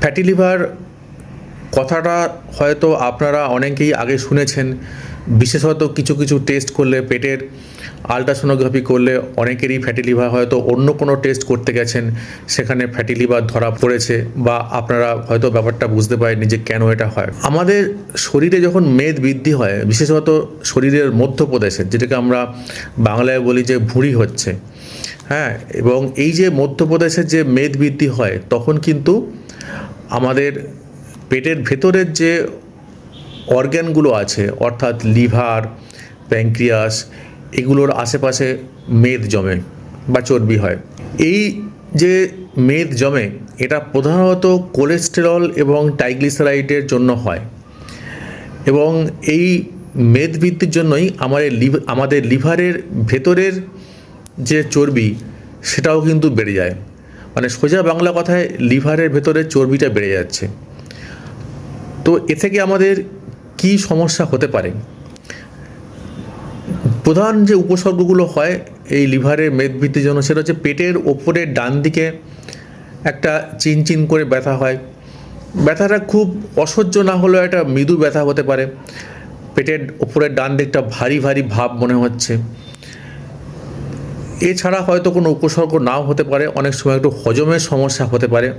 Fatty liver কথাটা হয়তো আপনারা অনেকেই আগে শুনেছেন। বিশেষত কিছু কিছু টেস্ট করলে, পেটের আলট্রাসোনোগ্রাফি করলে অনেকেরই ফ্যাটি লিভার হয়তো অন্য কোনো টেস্ট করতে গেছেন, সেখানে ফ্যাটি লিভার ধরা পড়েছে বা আপনারা হয়তো ব্যাপারটা বুঝতে পারেননি যে কেন এটা হয়। আমাদের শরীরে যখন মেদ বৃদ্ধি হয়, বিশেষত শরীরের মধ্যপ্রদেশে, যেটাকে আমরা বাংলায় বলি যে ভুঁড়ি হচ্ছে হ্যাঁ এবং এই যে মধ্যপ্রদেশের যে মেদ বৃদ্ধি হয়, তখন কিন্তু আমাদের পেটের ভেতরের যে অর্গ্যানগুলো আছে, অর্থাৎ লিভার প্যাঙ্ক্রিয়াস এগুলোর আশেপাশে মেদ জমে বা চর্বি হয়। এই যে মেদ জমে, এটা প্রধানত কোলেস্টেরল এবং ট্রাইগ্লিসারাইডের জন্য হয়। এবং এই মেদ বৃদ্ধির জন্যই আমাদের আমাদের লিভারের ভেতরের যে চর্বি, সেটাও কিন্তু বেড়ে যায়। মানে সোজা বাংলা কথায় লিভারের ভেতরে চর্বিটা বেড়ে যাচ্ছে। তো এ থেকে আমাদের কি সমস্যা হতে পারে? প্রধান যে উপসর্গগুলো হয় এই লিভারের মেদ বৃদ্ধির জন্য, সেটা হচ্ছে পেটের ওপরের ডান দিকে একটা চিনচিন করে ব্যথা হয়। ব্যথাটা খুব অসহ্য না হলেও একটা মৃদু ব্যথা হতে পারে। পেটের ওপরের ডান দিকটা ভারী ভারী ভাব মনে হচ্ছে। এছাড়া হয়তো কোনো উপসর্গ নাও হতে পারে। অনেক সময় একটু হজমের সমস্যা হতে পারে।